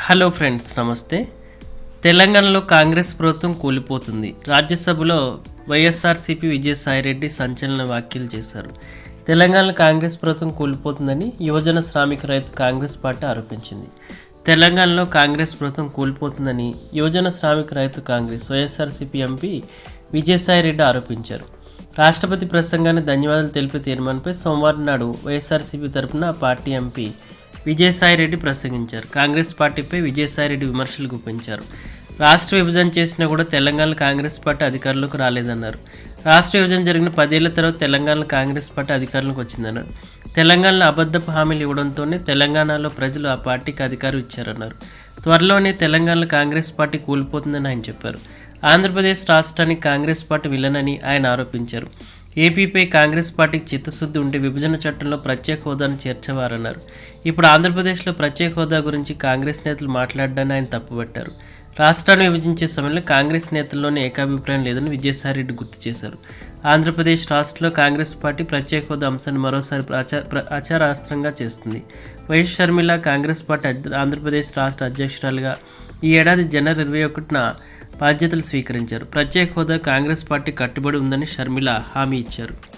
Hello friends నమస్తే. తెలంగాణలో కాంగ్రెస్ ప్రభుత్వం కూలిపోతుంది. రాజ్యసభలో వైఎస్ఆర్సీపీ విజయసాయిరెడ్డి సంచలన వ్యాఖ్యలు చేశారు. తెలంగాణలో కాంగ్రెస్ ప్రభుత్వం కూలిపోతుందని యువజన శ్రామిక రైతు కాంగ్రెస్ పార్టీ ఆరోపించింది. తెలంగాణలో కాంగ్రెస్ ప్రభుత్వం కూలిపోతుందని యువజన శ్రామిక రైతు కాంగ్రెస్ వైఎస్ఆర్సీపీ ఎంపీ విజయసాయిరెడ్డి ఆరోపించారు. రాష్ట్రపతి ప్రసంగాన్ని ధన్యవాదాలు తెలిపే తీర్మానంపై సోమవారం నాడు వైఎస్ఆర్సీపీ తరపున పార్టీ ఎంపీ విజయసాయిరెడ్డి ప్రసంగించారు. కాంగ్రెస్ పార్టీపై విజయసాయిరెడ్డి విమర్శలు గుప్పించారు. రాష్ట్ర విభజన చేసినా కూడా తెలంగాణ కాంగ్రెస్ పార్టీ అధికారంలోకి రాలేదన్నారు. రాష్ట్ర విభజన జరిగిన పదేళ్ళ తర్వాత తెలంగాణలో కాంగ్రెస్ పార్టీ అధికారంలోకి వచ్చిందన్నారు. తెలంగాణలో అబద్ధపు హామీలు ఇవ్వడంతోనే తెలంగాణలో ప్రజలు ఆ పార్టీకి అధికారం ఇచ్చారన్నారు. త్వరలోనే తెలంగాణలో కాంగ్రెస్ పార్టీ కూలిపోతుందని ఆయన చెప్పారు. ఆంధ్రప్రదేశ్ రాష్ట్రానికి కాంగ్రెస్ పార్టీ విలనని ఆయన ఆరోపించారు. ఏపీపై కాంగ్రెస్ పార్టీకి చిత్తశుద్ధి ఉంటే విభజన చట్టంలో ప్రత్యేక హోదాను చేర్చేవారన్నారు. ఇప్పుడు ఆంధ్రప్రదేశ్లో ప్రత్యేక హోదా గురించి కాంగ్రెస్ నేతలు మాట్లాడడాన్ని ఆయన తప్పుపట్టారు రాష్ట్రాన్ని విభజించే సమయంలో కాంగ్రెస్ నేతల్లోనే ఏకాభిప్రాయం లేదని విజయసాయిరెడ్డి గుర్తు చేశారు. ఆంధ్రప్రదేశ్ రాష్ట్రంలో కాంగ్రెస్ పార్టీ ప్రత్యేక హోదా అంశాన్ని మరోసారి ప్రచార అచారాస్త్రంగా చేస్తుంది. వైఎస్ షర్మిల కాంగ్రెస్ పార్టీ అధ్య- ఆంధ్రప్రదేశ్ రాష్ట్ర అధ్యక్షురాలుగా ఈ ఏడాది జనవరి ఇరవై ఒకటిన బాధ్యతలు స్వీకరించారు. ప్రత్యేక హోదా కాంగ్రెస్ పార్టీ కట్టుబడి ఉందని షర్మిల హామీ ఇచ్చారు.